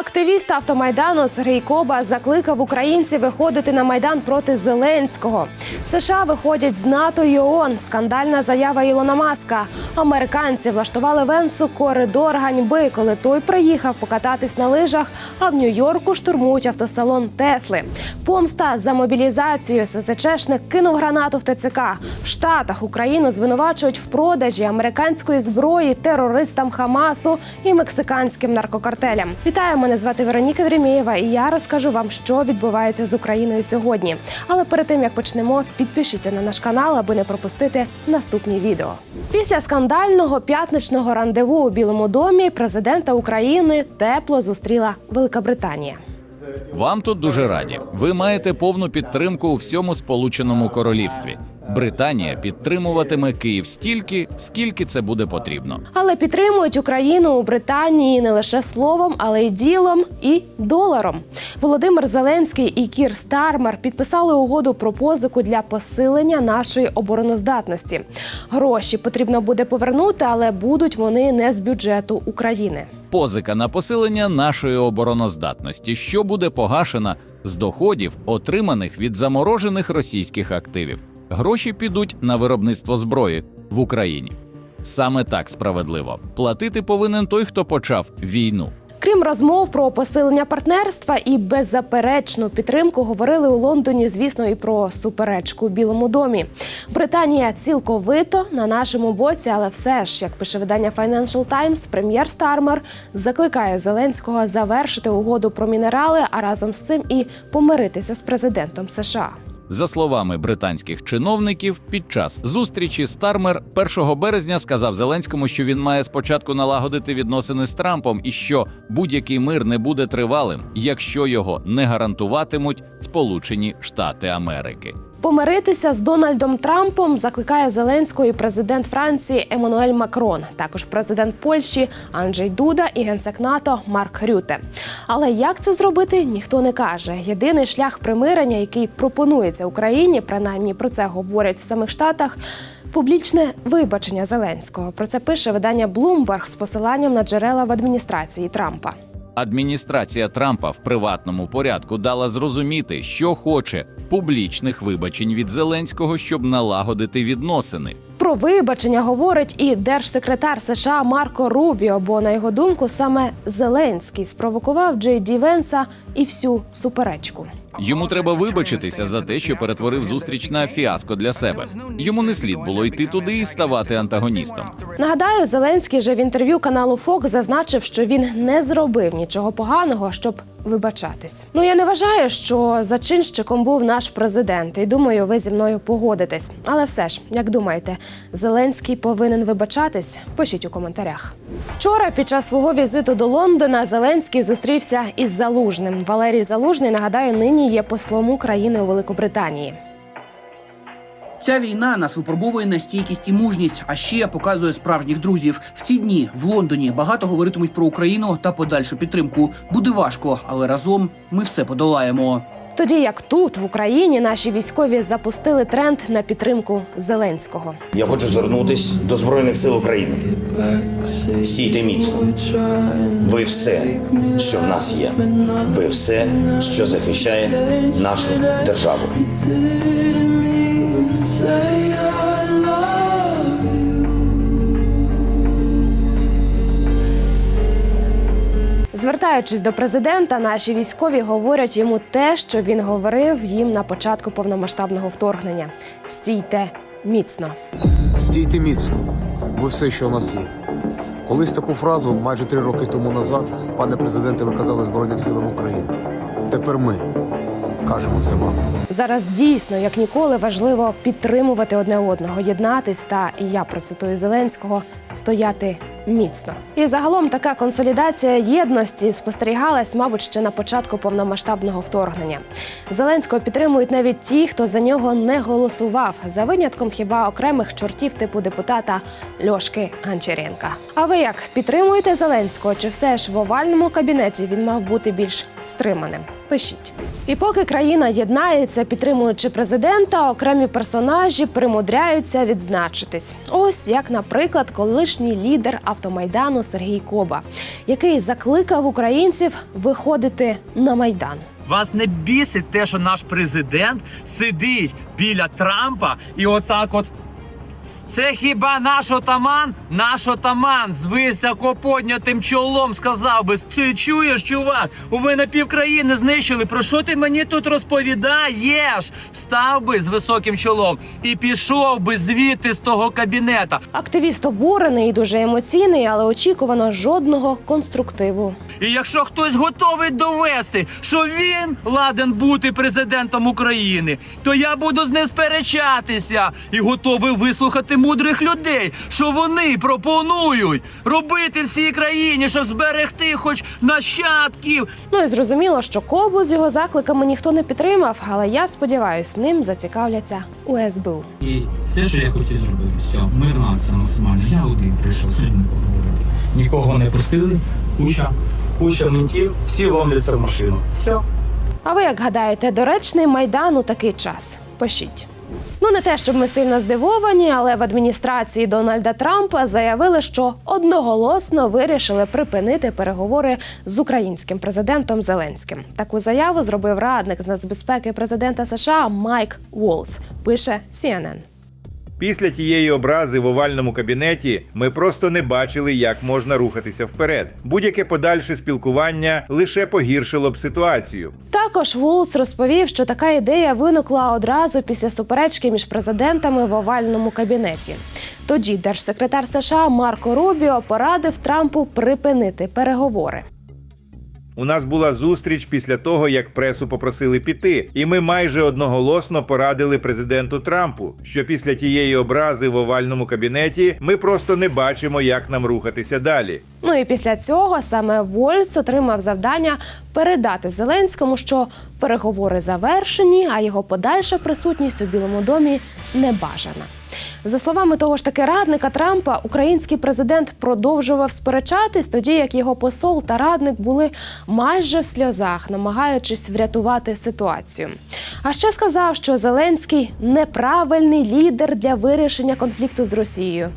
Активіст автомайдану Сергій Коба закликав українців виходити на майдан проти Зеленського. США виходять з НАТО і ООН. Скандальна заява Ілона Маска. Американці влаштували Венсу коридор ганьби, коли той приїхав покататись на лижах. А в Нью-Йорку штурмують автосалон Тесли. Помста за мобілізацію СЗЧшник кинув гранату в ТЦК. В Штатах Україну звинувачують в продажі американської зброї терористам Хамасу і мексиканським наркокартелям. Вітаю, мене звати Вероніка Времєєва, і я розкажу вам, що відбувається з Україною сьогодні. Але перед тим як почнемо, підпишіться на наш канал, аби не пропустити наступні відео. Після скандального п'ятничного рандеву у Білому домі президента України тепло зустріла Велика Британія. Вам тут дуже раді. Ви маєте повну підтримку у всьому Сполученому Королівстві. Британія підтримуватиме Київ стільки, скільки це буде потрібно. Але підтримують Україну у Британії не лише словом, але й ділом і доларом. Володимир Зеленський і Кір Стармер підписали угоду про позику для посилення нашої обороноздатності. Гроші потрібно буде повернути, але будуть вони не з бюджету України. Позика на посилення нашої обороноздатності, що буде погашена з доходів, отриманих від заморожених російських активів. Гроші підуть на виробництво зброї в Україні. Саме так справедливо. Платити повинен той, хто почав війну. Крім розмов про посилення партнерства і беззаперечну підтримку, говорили у Лондоні, звісно, і про суперечку у Білому домі. Британія цілковито на нашому боці, але все ж, як пише видання Financial Times, прем'єр Стармер закликає Зеленського завершити угоду про мінерали, а разом з цим і помиритися з президентом США. За словами британських чиновників, під час зустрічі Стармер 1 березня сказав Зеленському, що він має спочатку налагодити відносини з Трампом і що будь-який мир не буде тривалим, якщо його не гарантуватимуть Сполучені Штати Америки. Помиритися з Дональдом Трампом закликає Зеленського і президент Франції Еммануель Макрон, також президент Польщі Анджей Дуда і генсек НАТО Марк Рюте. Але як це зробити, ніхто не каже. Єдиний шлях примирення, який пропонується Україні, принаймні про це говорять в самих штатах. Публічне вибачення Зеленського про це пише видання Bloomberg з посиланням на джерела в адміністрації Трампа. Адміністрація Трампа в приватному порядку дала зрозуміти, що хоче публічних вибачень від Зеленського, щоб налагодити відносини. Про вибачення говорить і держсекретар США Марко Рубіо. Бо на його думку саме Зеленський спровокував Джей Ді Венса і всю суперечку. Йому треба вибачитися за те, що перетворив зустріч на фіаско для себе. Йому не слід було йти туди і ставати антагоністом. Нагадаю, Зеленський же в інтерв'ю каналу Фок зазначив, що він не зробив нічого поганого, щоб вибачатись. Ну я не вважаю, що зачинщиком був наш президент, і думаю, ви зі мною погодитесь. Але все ж, як думаєте, Зеленський повинен вибачатись? Пишіть у коментарях. Вчора під час свого візиту до Лондона Зеленський зустрівся із Залужним. Валерій Залужний нагадаю, нині є послом України у Великобританії. Ця війна нас випробовує на стійкість і мужність, а ще показує справжніх друзів. В ці дні в Лондоні багато говоритимуть про Україну та подальшу підтримку. Буде важко, але разом ми все подолаємо. Тоді як тут, в Україні, наші військові запустили тренд на підтримку Зеленського. Я хочу звернутися до Збройних сил України. Стійте міцно. Ви все, що в нас є. Ви все, що захищає нашу державу. Звертаючись до президента, наші військові говорять йому те, що він говорив їм на початку повномасштабного вторгнення: стійте міцно. Стійте міцно, ви все, що у нас є. Колись таку фразу майже три роки тому назад, пане президенте, ви казали Збройним силам України. Тепер ми кажемо це вам. Зараз дійсно як ніколи важливо підтримувати одне одного, єднатись та і я процитую Зеленського стояти міцно. І загалом така консолідація єдності спостерігалась, мабуть, ще на початку повномасштабного вторгнення. Зеленського підтримують навіть ті, хто за нього не голосував, за винятком хіба окремих чортів типу депутата Льошки Гончаренка. А ви як підтримуєте Зеленського? Чи все ж в овальному кабінеті він мав бути більш стриманим? Пишіть. І поки країна єднається, підтримуючи президента, окремі персонажі примудряються відзначитись. Ось як, наприклад, колишній лідер автомайдану Сергій Коба, який закликав українців виходити на майдан. Вас не бісить те, що наш президент сидить біля Трампа і отак от. Це хіба наш отаман? Наш отаман з високоподнятим чолом сказав би: ти чуєш, чувак? Ви на півкраїни знищили. Про що ти мені тут розповідаєш? Став би з високим чолом і пішов би звідти з того кабінета. Активіст обурений дуже емоційний, але очікувано жодного конструктиву. І якщо хтось готовий довести, що він ладен бути президентом України, то я буду з ним сперечатися і готовий вислухати мудрих людей, що вони пропонують робити в цій країні, щоб зберегти хоч нащадків. Ну і зрозуміло, що Кобу з його закликами ніхто не підтримав, але я сподіваюсь, ним зацікавляться у СБУ. І все, що я хотів зробити, все, мирно це максимально. Я один прийшов поговорити. Нікого не пустили, куча, куча ментів, всі ломляться в машину. Все. А ви як гадаєте, доречний майдан у такий час? Пишіть. Ну не те, щоб ми сильно здивовані, але в адміністрації Дональда Трампа заявили, що одноголосно вирішили припинити переговори з українським президентом Зеленським. Таку заяву зробив радник з нацбезпеки президента США Майк Уолс. Пише CNN. Після тієї образи в овальному кабінеті ми просто не бачили, як можна рухатися вперед. Будь-яке подальше спілкування лише погіршило б ситуацію. Також Волц розповів, що така ідея виникла одразу після суперечки між президентами в овальному кабінеті. Тоді держсекретар США Марко Рубіо порадив Трампу припинити переговори. У нас була зустріч після того, як пресу попросили піти, і ми майже одноголосно порадили президенту Трампу, що після тієї образи в овальному кабінеті ми просто не бачимо, як нам рухатися далі. Ну і після цього саме Вольц отримав завдання передати Зеленському, що переговори завершені, а його подальша присутність у Білому домі не бажана. За словами того ж таки радника Трампа, український президент продовжував сперечатись, тоді як його посол та радник були майже в сльозах, намагаючись врятувати ситуацію. А ще сказав, що Зеленський неправильний лідер для вирішення конфлікту з Росією.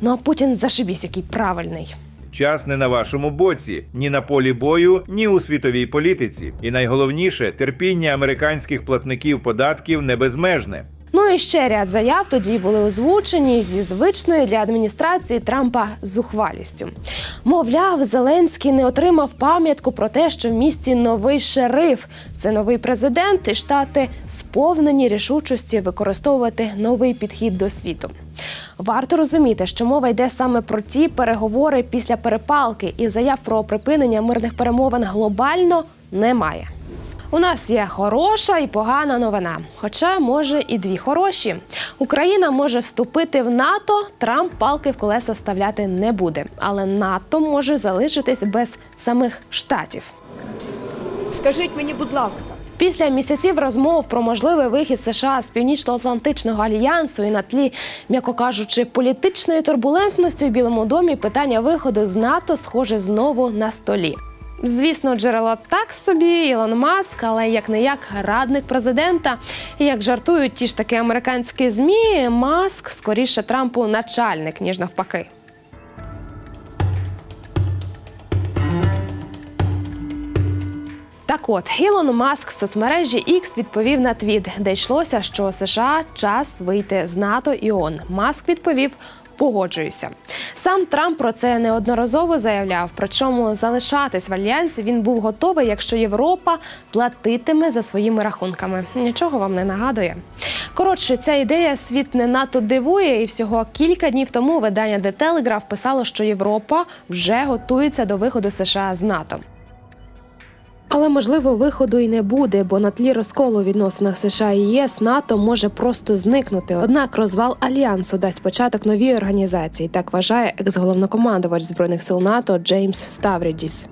Ну а Путін зашибісь, який правильний. Час не на вашому боці, ні на полі бою, ні у світовій політиці. І найголовніше терпіння американських платників податків не безмежне. Ну і ще ряд заяв тоді були озвучені зі звичною для адміністрації Трампа зухвалістю. Мовляв, Зеленський не отримав пам'ятку про те, що в місті новий шериф. Це новий президент, і штати сповнені рішучості використовувати новий підхід до світу. Варто розуміти, що мова йде саме про ті переговори після перепалки, і заяв про припинення мирних перемовин глобально немає. У нас є хороша і погана новина. Хоча може і дві хороші. Україна може вступити в НАТО. Трамп палки в колеса вставляти не буде, але НАТО може залишитись без самих штатів. Скажіть мені, будь ласка, Після місяців розмов про можливий вихід США з північно-атлантичного альянсу і на тлі, м'яко кажучи, політичної турбулентності у Білому домі питання виходу з НАТО схоже знову на столі. Звісно, джерело так собі, Ілон Маск, але як не як радник президента. Як жартують ті ж таки американські змі, Маск скоріше Трампу начальник ніж навпаки. Так от Ілон Маск в соцмережі X відповів на твіт, де йшлося, що США час вийти з НАТО і ООН. Маск відповів. Погоджуюся. Сам Трамп про це неодноразово заявляв. Причому залишатись в альянсі він був готовий, якщо Європа платитиме за своїми рахунками. Нічого вам не нагадує. Коротше, ця ідея світ не надто дивує, і всього кілька днів тому видання The Telegraph писало, що Європа вже готується до виходу США з НАТО. Але можливо виходу і не буде, бо на тлі розколу відносинах США і ЄС НАТО може просто зникнути. Однак розвал альянсу дасть початок новій організації. Так вважає екс-головнокомандувач збройних сил НАТО Джеймс Ставрідіс.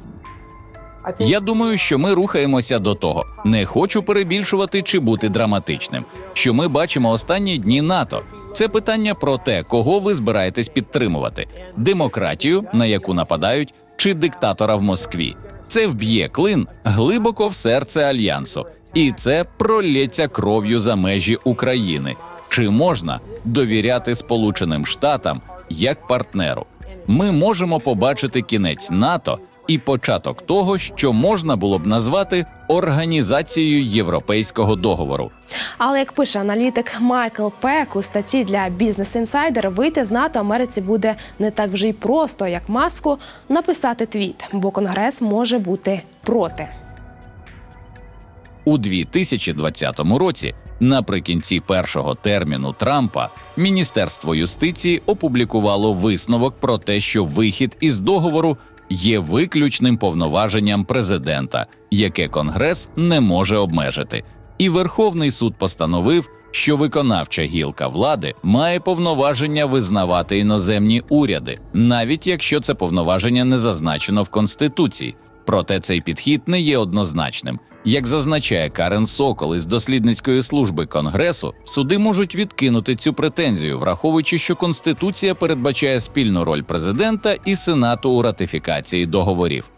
Я думаю, що ми рухаємося до того. Не хочу перебільшувати чи бути драматичним. Що ми бачимо останні дні НАТО. Це питання про те, кого ви збираєтесь підтримувати: демократію, на яку нападають, чи диктатора в Москві. Це вб'є клин глибоко в серце альянсу, і це пролється кров'ю за межі України. Чи можна довіряти Сполученим Штатам як партнеру? Ми можемо побачити кінець НАТО і початок того, що можна було б назвати організацією європейського договору. Але як пише аналітик Майкл Пек у статті для Business Insider, вийти з НАТО Америці буде не так вже й просто, як маску написати твіт, бо Конгрес може бути проти. У 2020 році, наприкінці першого терміну Трампа, Міністерство юстиції опублікувало висновок про те, що вихід із договору є виключним повноваженням президента, яке Конгрес не може обмежити. І Верховний суд постановив, що виконавча гілка влади має повноваження визнавати іноземні уряди, навіть якщо це повноваження не зазначено в Конституції. Проте цей підхід не є однозначним. Як зазначає Карен Сокол із дослідницької служби Конгресу, суди можуть відкинути цю претензію, враховуючи, що Конституція передбачає спільну роль президента і сенату у ратифікації договорів.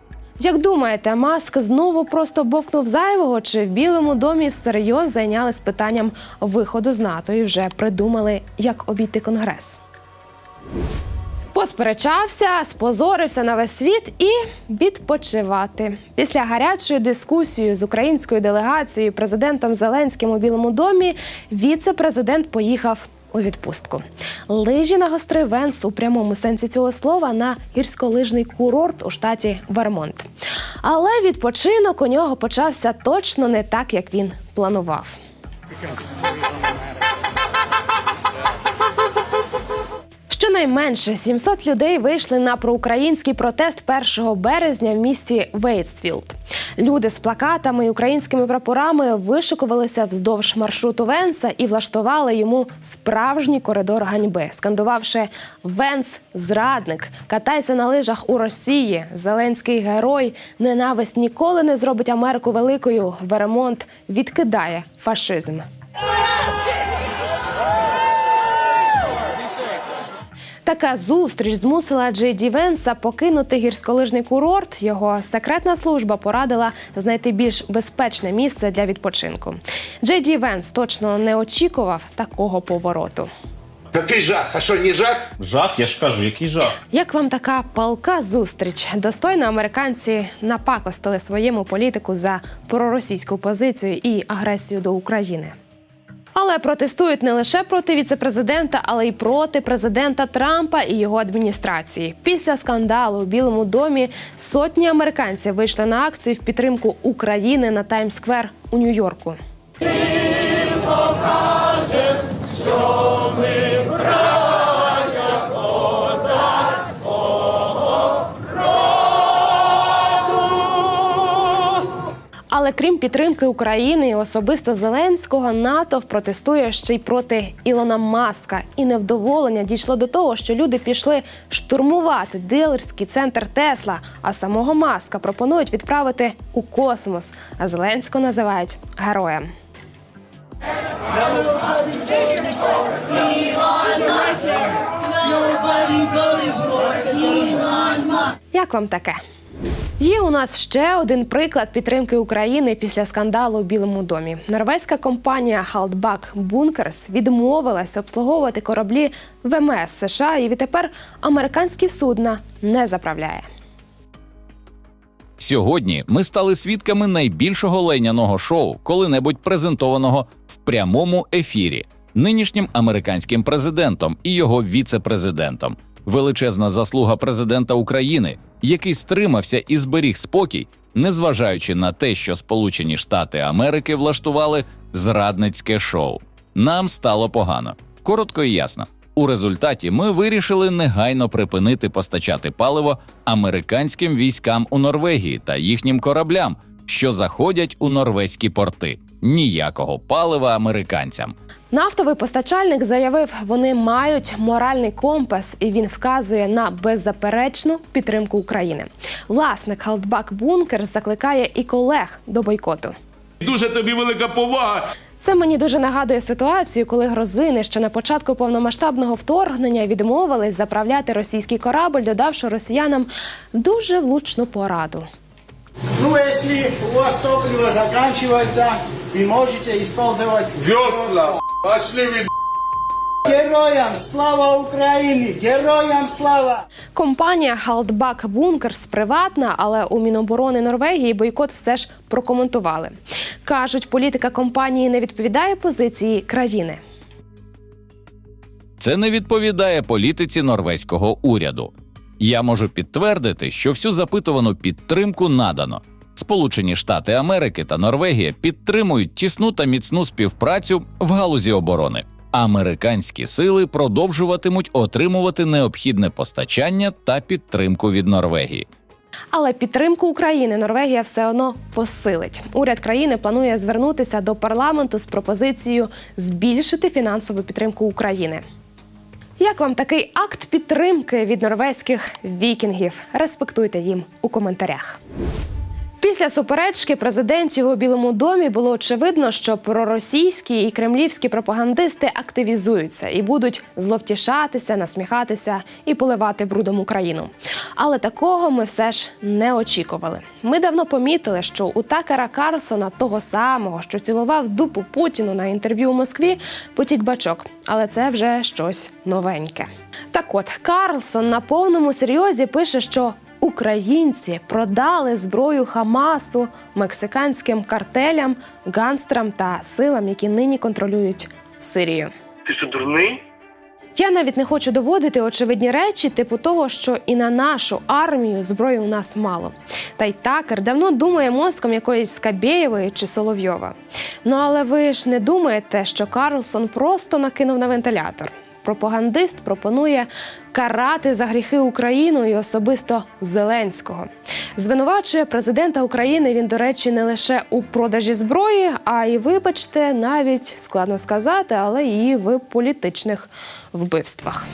Як думаєте, Маск знову просто бовкнув зайвого, чи в Білому домі всерйоз зайнялись питанням виходу з НАТО і вже придумали, як обійти Конгрес? Посперечався, спозорився на весь світ і відпочивати. Після гарячої дискусії з українською делегацією, президентом Зеленським у Білому домі, віце-президент поїхав у відпустку. Лижі нагострив Венс у прямому сенсі цього слова на гірськолижний курорт у штаті Вермонт. Але відпочинок у нього почався точно не так, як він планував. Щонайменше 700 людей вийшли на проукраїнський протест 1 березня в місті Вейтсфілд. Люди з плакатами і українськими прапорами вишикувалися вздовж маршруту Венса і влаштували йому справжній коридор ганьби, скандувавши Венс зрадник, катайся на лижах у Росії. Зеленський герой, ненависть ніколи не зробить Америку великою. Веремонт відкидає фашизм. Така зустріч змусила Джей Ді Венса покинути гірськолижний курорт. Його секретна служба порадила знайти більш безпечне місце для відпочинку. Джей Ді Венс точно не очікував такого повороту. Такий жах, а що не жах? Жах, я ж кажу, який жах. Як вам така палка зустріч? Достойно американці напакостили своєму політику за проросійську позицію і агресію до України. Але протестують не лише проти віцепрезидента, але й проти президента Трампа і його адміністрації. Після скандалу у Білому домі сотні американців вийшли на акцію в підтримку України на Таймс-сквер у Нью-Йорку. Але крім підтримки України і особисто Зеленського, НАТО протестує ще й проти Ілона Маска. І невдоволення дійшло до того, що люди пішли штурмувати дилерський центр Тесла. А самого Маска пропонують відправити у космос. А Зеленського називають героєм. Як вам таке? Є у нас ще один приклад підтримки України після скандалу у Білому домі. Норвезька компанія Haltback Bunkers відмовилась обслуговувати кораблі ВМС США і відтепер американські судна не заправляє. Сьогодні ми стали свідками найбільшого лейняного шоу, коли-небудь презентованого в прямому ефірі нинішнім американським президентом і його віце-президентом. Величезна заслуга президента України, який стримався і зберіг спокій, незважаючи на те, що Сполучені Штати Америки влаштували зрадницьке шоу. Нам стало погано. Коротко і ясно. У результаті ми вирішили негайно припинити постачати паливо американським військам у Норвегії та їхнім кораблям, що заходять у норвезькі порти. Ніякого палива американцям. Нафтовий постачальник заявив, вони мають моральний компас, і він вказує на беззаперечну підтримку України. Власник Халдбак Бункер закликає і колег до бойкоту. Дуже тобі велика повага. Це мені дуже нагадує ситуацію, коли грозини ще на початку повномасштабного вторгнення відмовились заправляти російський корабль, додавши росіянам дуже влучну пораду. Ну, если у вас топливо заканчивается, вы можете использовать Весла. Пошли ви. Героям слава Украине! Героям слава! Компанія Haltbach Bunkers приватна, але у Міноборони Норвегії бойкот все ж прокоментували. Кажуть, політика компанії не відповідає позиції країни. Це не відповідає політиці норвезького уряду. Я можу підтвердити, що всю запитувану підтримку надано. Сполучені Штати Америки та Норвегія підтримують тісну та міцну співпрацю в галузі оборони. Американські сили продовжуватимуть отримувати необхідне постачання та підтримку від Норвегії. Але підтримку України Норвегія все одно посилить. Уряд країни планує звернутися до парламенту з пропозицією збільшити фінансову підтримку України. Як вам такий акт підтримки від норвезьких вікінгів? Респектуйте їм у коментарях. Після суперечки президентів у Білому домі було очевидно, що проросійські і кремлівські пропагандисти активізуються і будуть зловтішатися, насміхатися і поливати брудом Україну. Але такого ми все ж не очікували. Ми давно помітили, що у Такера Карлсона, того самого, що цілував дупу Путіну на інтерв'ю у Москві, потік бачок. Але це вже щось новеньке. Так от Карлсон на повному серйозі пише, що Українці продали зброю Хамасу мексиканським картелям, гангстерам та силам, які нині контролюють Сирію. Ти що, дурний? Я навіть не хочу доводити очевидні речі, типу того, що і на нашу армію зброї у нас мало. Та й такер давно думає мозком якоїсь Скабєєвої чи Соловйова. Ну але ви ж не думаєте, що Карлсон просто накинув на вентилятор. Пропагандист пропонує карати за гріхи Україну і особисто Зеленського. Звинувачує президента України він, до речі, не лише у продажі зброї, а й, вибачте, навіть складно сказати, але і в політичних вбивствах.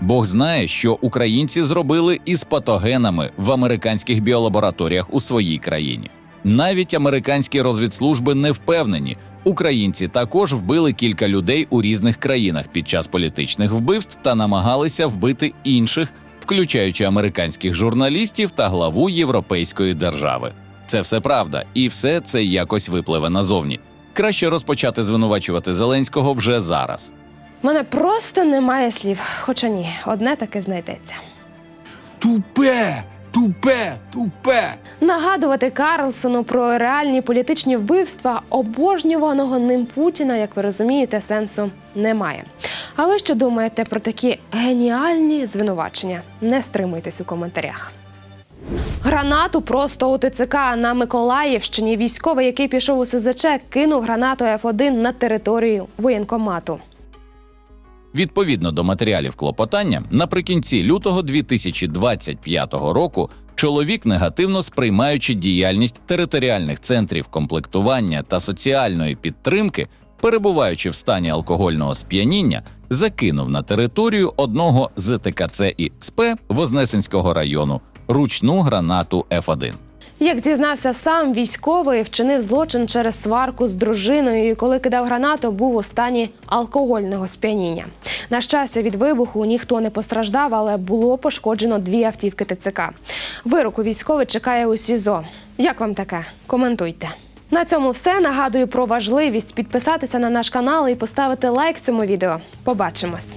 Бог знає, що українці зробили із патогенами в американських біолабораторіях у своїй країні. Навіть американські розвідслужби не впевнені. Українці також вбили кілька людей у різних країнах під час політичних вбивств та намагалися вбити інших, включаючи американських журналістів та главу європейської держави. Це все правда, і все це якось випливе назовні. Краще розпочати звинувачувати Зеленського вже зараз. У мене просто немає слів, хоча ні, одне таке знайдеться. Тупе! Тупе! Тупе! Нагадувати Карлсону про реальні політичні вбивства обожнюваного ним Путіна, як ви розумієте, сенсу немає. А ви що думаєте про такі геніальні звинувачення? Не стримуйтесь у коментарях. Гранату просто у ТЦК на Миколаївщині. Військовий, який пішов у СЗЧ, кинув гранату Ф1 на територію воєнкомату. Відповідно до матеріалів клопотання, наприкінці лютого 2025 року чоловік, негативно сприймаючи діяльність територіальних центрів комплектування та соціальної підтримки, перебуваючи в стані алкогольного сп'яніння, закинув на територію одного з ТКЦ і СП Вознесенського району ручну гранату Ф1. Як зізнався сам військовий, вчинив злочин через сварку з дружиною. і Коли кидав гранату, був у стані алкогольного сп'яніння. На щастя, від вибуху ніхто не постраждав, але було пошкоджено дві автівки ТЦК. Вироку військовий чекає у СІЗО. Як вам таке? Коментуйте. На цьому все. Нагадую про важливість підписатися на наш канал і поставити лайк цьому відео. Побачимось.